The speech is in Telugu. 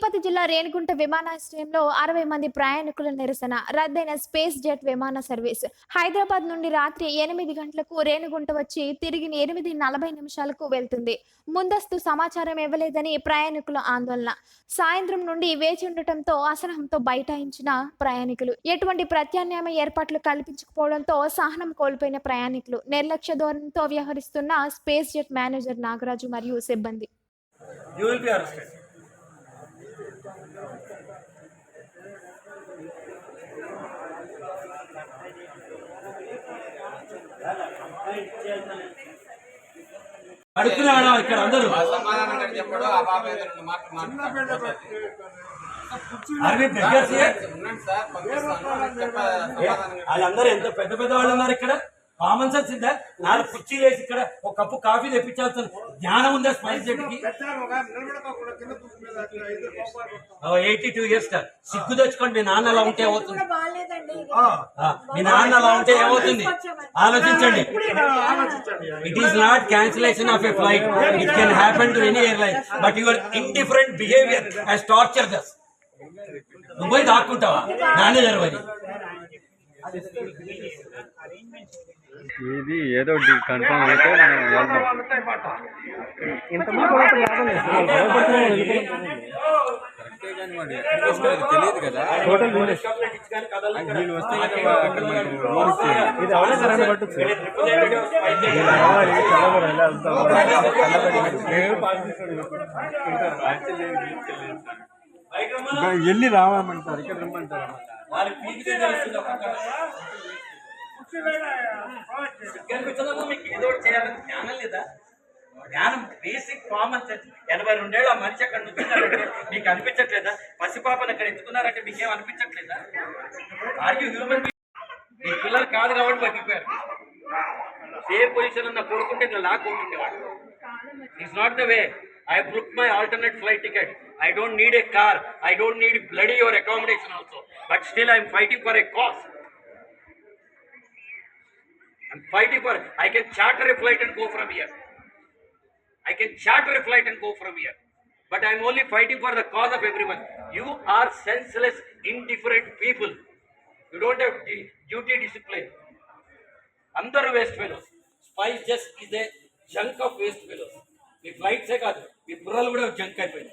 తిరుపతి జిల్లా రేణిగుంట విమానాశ్రయంలో అరవై మంది ప్రయాణికుల నిరసన. రద్దయిన స్పేస్ జెట్ విమాన సర్వీస్. హైదరాబాద్ నుండి రాత్రి ఎనిమిది గంటలకు రేణిగుంట వచ్చి తిరిగి ఎనిమిది నలభై నిమిషాలకు వెళ్తుంది. ముందస్తు సమాచారం ఇవ్వలేదని ప్రయాణికుల ఆందోళన. సాయంత్రం నుండి వేచి ఉండటంతో అసహనంతో బైఠాయించిన ప్రయాణికులు. ఎటువంటి ప్రత్యామ్నాయ ఏర్పాట్లు కల్పించకపోవడంతో సహనం కోల్పోయిన ప్రయాణికులు. నిర్లక్ష్య ధోరణితో వ్యవహరిస్తున్న స్పేస్ జెట్ మేనేజర్ నాగరాజు మరియు సిబ్బంది. పంపిస్తాను. చెప్ప సమాధానంగా వాళ్ళందరూ ఎంత పెద్ద పెద్ద వాళ్ళు ఉన్నారు ఇక్కడ? కామన్ సెన్స్ ఉందా నాలుగు కుర్చీలు వేసి ఇక్కడ ఒక కప్పు కాఫీ తెప్పించాల్సిన జ్ఞానం ఉందా స్పైస్ జెట్కి ఎయిటీ టూ ఇయర్స్ సిగ్గు తెచ్చుకోండి మీ నాన్న అలా ఉంటే ఏమవుతుంది? ఆ, మీ నాన్న అలా ఉంటే ఏమవుతుంది? ఆలోచించండి. It is not cancellation of a flight it can happen to any airline but your indifferent behaviour has torture this నువ్వు పోయి దాక్కుంటావా? నాన్నే జరవని ఇది ఏదో కన్ఫర్మ్ అయితే మనం వెళ్దాం తెలియదు కదా. వీళ్ళు వస్తే అక్కడ. ఇది పట్టచ్చు వెళ్ళి ఇక్కడ రమ్మంటారు. వాళ్ళకి మీకు ఏదో చేయాలని జ్ఞానం లేదా జ్ఞానం బేసిక్ కామన్ సెన్స్ ఎనభై రెండేళ్ళు ఆ మనిషి అక్కడ నుంచున్నారంటే మీకు అనిపించట్లేదా పసిపాపను అక్కడ ఎత్తుకున్నారంటే మీకేం అనిపించట్లేదా ఆర్గ్యూ హ్యూమన్ మీ పిల్లలు కాదు కాబట్టి బతికిపోయారు సేమ్ పొజిషన్ ఉన్న కొడుకుంటే నేను లాక్ ఉంటుండేవాడు it's not the way I book my alternate flight ticket I don't need a car I don't need bloody your accommodation also but still I'm fighting for a cause I'm fighting for I can charter a flight and go from here. I can charter a flight and go from here. But I'm only fighting for the cause of everyone. You are senseless, indifferent people. You don't have duty discipline. అందరూ waste fellows spice just is a junk of waste fellows మీ ఫ్లైట్సే కాదు మీ బుర్రలు కూడా జంక్ అయిపోయింది